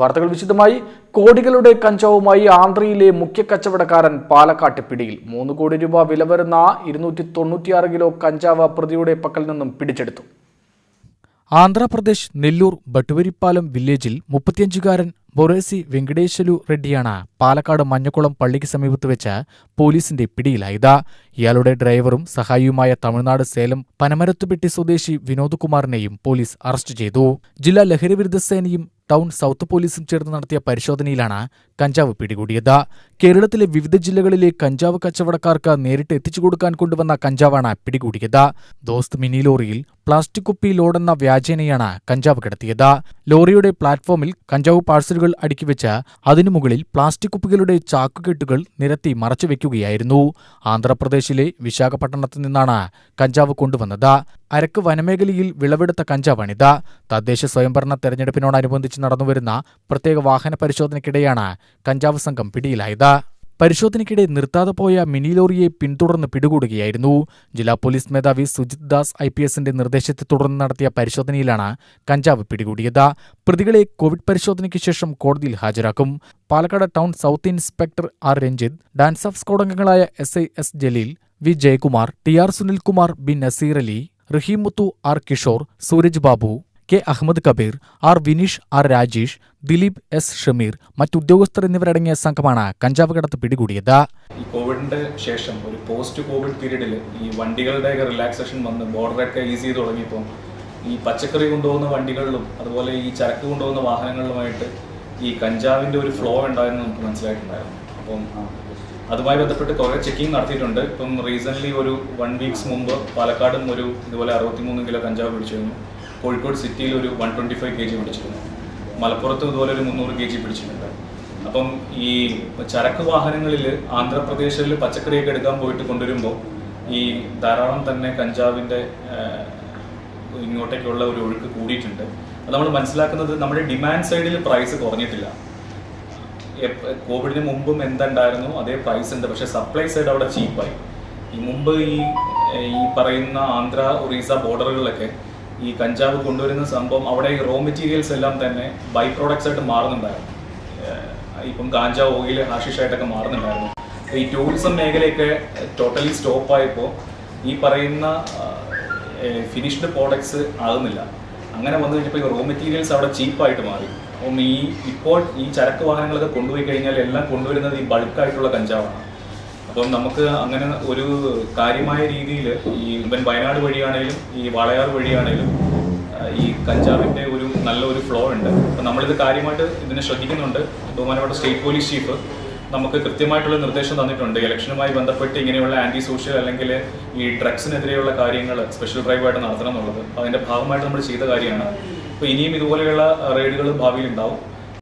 വാർത്തകൾ വിശദമായി. കോടികളുടെ കഞ്ചാവുമായി ആന്ധ്രയിലെ മുഖ്യ കച്ചവടക്കാരൻ പാലക്കാട്ട് പിടിയിൽ. മൂന്ന് കോടി രൂപ വില വരുന്ന ഇരുന്നൂറ്റി തൊണ്ണൂറ്റിയാറ് കിലോ കഞ്ചാവ് പ്രതിയുടെ പക്കൽ നിന്നും പിടിച്ചെടുത്തു. ആന്ധ്രാപ്രദേശ് നെല്ലൂർ ബട്ടുവരിപ്പാലം വില്ലേജിൽ മുപ്പത്തിയഞ്ചുകാരൻ ബൊറേസി വെങ്കടേശലു റെഡ്ഡിയാണ് പാലക്കാട് മഞ്ഞക്കുളം പള്ളിക്ക് സമീപത്ത് വെച്ച് പോലീസിന്റെ പിടിയിലായത്. ഇയാളുടെ ഡ്രൈവറും സഹായിയുമായ തമിഴ്നാട് സേലം പനമരത്തുപെട്ടി സ്വദേശി വിനോദ്കുമാറിനെയും പോലീസ് അറസ്റ്റ് ചെയ്തു. ജില്ലാ ലഹരിവിരുദ്ധ സേനയും ടൗൺ സൗത്ത് പോലീസും ചേർന്ന് നടത്തിയ പരിശോധനയിലാണ് കഞ്ചാവ് പിടികൂടിയത്. കേരളത്തിലെ വിവിധ ജില്ലകളിലെ കഞ്ചാവ് കച്ചവടക്കാർക്ക് നേരിട്ട് എത്തിച്ചു കൊടുക്കാൻ കൊണ്ടുവന്ന കഞ്ചാവാണ് പിടികൂടിയത്. ദോസ്ത് മിനി ലോറിയിൽ പ്ലാസ്റ്റിക് കുപ്പി ലോഡെന്ന വ്യാജേനയാണ് കഞ്ചാവ് കിടത്തിയത്. ലോറിയുടെ പ്ലാറ്റ്ഫോമിൽ കഞ്ചാവ് പാഴ്സലുകൾ അടുക്കിവെച്ച് അതിനു മുകളിൽ പ്ലാസ്റ്റിക് കുപ്പികളുടെ ചാക്കുകെട്ടുകൾ നിരത്തി മറച്ചുവെക്കുകയായിരുന്നു ആന്ധ്രാപ്രദേശിലെ വിശാഖപട്ടണത്തു നിന്നാണ് കഞ്ചാവ് കൊണ്ടുവന്നത്. അരക്ക് വനമേഖലയിൽ വിളവെടുത്ത കഞ്ചാവാണിത്. തദ്ദേശ സ്വയംഭരണ തെരഞ്ഞെടുപ്പിനോടനുബന്ധിച്ച് നടന്നുവരുന്ന പ്രത്യേക വാഹന പരിശോധനയ്ക്കിടെയാണ് കഞ്ചാവ് സംഘം പിടിയിലായത്. പരിശോധനയ്ക്കിടെ നിർത്താതെ പോയ മിനി ലോറിയെ പിന്തുടർന്ന് പിടികൂടുകയായിരുന്നു. ജില്ലാ പോലീസ് മേധാവി സുജിത് ദാസ് ഐ പി എസിന്റെ നിർദ്ദേശത്തെ തുടർന്ന് നടത്തിയ പരിശോധനയിലാണ് കഞ്ചാവ് പിടികൂടിയത്. പ്രതികളെ കോവിഡ് പരിശോധനയ്ക്ക് ശേഷം കോടതിയിൽ ഹാജരാക്കും. Palakkad town south inspector R Ranjith DANSAF squad അംഗങ്ങളായ S I S Jaleel V Jayakumar T R Sunilkumar B Naseer Ali Rahimuthu R Kishore Suraj Babu K Ahammed Kabeer R Vineesh R Rajesh Dileep S Shameer മറ്റുദ്യോഗസ്ഥർ എന്നിവരടങ്ങിയ സംഘമാണ് കഞ്ചാവ് കടത്ത് പിടികൂടിയത്. ഈ കോവിഡിന്റെ ശേഷം ഒരു പോസ്റ്റ് കോവിഡ് പീരീഡിൽ ഈ വണ്ടികളുടെയൊക്കെ റിലാക്സേഷൻ വന്ന് ബോർഡറൊക്കെ ഈസി ചെയ്ത് തുടങ്ങിയപ്പോൾ ഈ പച്ചക്കറി കൊണ്ടുപോകുന്ന വണ്ടികളിലും അതുപോലെ ഈ ചരക്ക് കൊണ്ടുപോകുന്ന വാഹനങ്ങളിലുമായിട്ട് ഈ കഞ്ചാവിന്റെ ഒരു ഫ്ലോ ഉണ്ടായെന്ന് നമുക്ക് മനസ്സിലായിട്ടുണ്ടായിരുന്നു. അപ്പം അതുമായി ബന്ധപ്പെട്ട് കുറേ ചെക്കിംഗ് നടത്തിയിട്ടുണ്ട്. ഇപ്പം റീസെന്റ്ലി ഒരു വൺ വീക്സ് മുമ്പ് പാലക്കാടും ഒരു ഇതുപോലെ അറുപത്തിമൂന്ന് കിലോ കഞ്ചാവ് പിടിച്ചിരുന്നു കോഴിക്കോട് സിറ്റിയിൽ ഒരു one twenty five K G പിടിച്ചിരുന്നു. മലപ്പുറത്തും ഇതുപോലെ ഒരു മുന്നൂറ് കെ ജി പിടിച്ചിട്ടുണ്ട്. അപ്പം ഈ ചരക്ക് വാഹനങ്ങളിൽ ആന്ധ്രാപ്രദേശിൽ പച്ചക്കറിയൊക്കെ എടുക്കാൻ പോയിട്ട് കൊണ്ടുവരുമ്പോൾ ഈ ധാരാളം തന്നെ കഞ്ചാവിന്റെ ഇങ്ങോട്ടേക്കുള്ള ഒരു ഒഴുക്ക് കൂടിയിട്ടുണ്ട്. അത് നമ്മൾ മനസ്സിലാക്കുന്നത് നമ്മുടെ ഡിമാൻഡ് സൈഡിൽ പ്രൈസ് കുറഞ്ഞിട്ടില്ല. കോവിഡിന് മുമ്പും എന്തുണ്ടായിരുന്നു അതേ പ്രൈസ് ഉണ്ട്. പക്ഷെ സപ്ലൈ സൈഡ് അവിടെ ചീപ്പായി ഈ മുമ്പ് ഈ ഈ പറയുന്ന ആന്ധ്ര ഒറീസ ബോർഡറുകളിലൊക്കെ ഈ കഞ്ചാവ് കൊണ്ടുവരുന്ന സംഭവം അവിടെ റോ മെറ്റീരിയൽസ് എല്ലാം തന്നെ ബൈ പ്രോഡക്ട്സ് ആയിട്ട് മാറുന്നുണ്ടായിരുന്നു. ഇപ്പം കാഞ്ച ഓയിൽ ഹാഷിഷ് ആയിട്ടൊക്കെ മാറുന്നുണ്ടായിരുന്നു ഈ ടൂറിസം മേഖലയൊക്കെ ടോട്ടലി സ്റ്റോപ്പ് ആയപ്പോൾ ഈ പറയുന്ന ഫിനിഷ്ഡ് പ്രോഡക്ട്സ് ആകുന്നില്ല. അങ്ങനെ വന്നു കഴിഞ്ഞപ്പോൾ ഈ റോ മെറ്റീരിയൽസ് അവിടെ ചീപ്പായിട്ട് മാറി. അപ്പം ഈ ഇപ്പോൾ ഈ ചരക്ക് വാഹനങ്ങളൊക്കെ കൊണ്ടുപോയി കഴിഞ്ഞാൽ എല്ലാം കൊണ്ടുവരുന്നത് ഈ ബൾക്കായിട്ടുള്ള കഞ്ചാവാണ്. അപ്പം നമുക്ക് അങ്ങനെ ഒരു കാര്യമായ രീതിയിൽ ഈ ഇവൻ വയനാട് വഴിയാണേലും ഈ വാളയാർ വഴിയാണേലും ഈ കഞ്ചാവിന്റെ ഒരു നല്ലൊരു ഫ്ലോ ഉണ്ട്. അപ്പം നമ്മളിത് കാര്യമായിട്ട് ഇതിനെ ശ്രദ്ധിക്കുന്നുണ്ട്. ബഹുമാനപ്പെട്ട സ്റ്റേറ്റ് പോലീസ് ചീഫ് നമുക്ക് കൃത്യമായിട്ടുള്ള നിർദ്ദേശം തന്നിട്ടുണ്ട്. ഇലക്ഷനുമായി ബന്ധപ്പെട്ട് ഇങ്ങനെയുള്ള ആന്റി സോഷ്യൽ അല്ലെങ്കിൽ ഈ ഡ്രഗ്സിനെതിരെയുള്ള കാര്യങ്ങൾ സ്പെഷ്യൽ ഡ്രൈവായിട്ട് നടത്തണം എന്നുള്ളത്. അതിന്റെ ഭാഗമായിട്ട് നമ്മൾ ചെയ്ത കാര്യമാണ്. അപ്പോൾ ഇനിയും ഇതുപോലെയുള്ള റെയ്ഡുകൾ ഭാവിയിൽ ഉണ്ടാവും.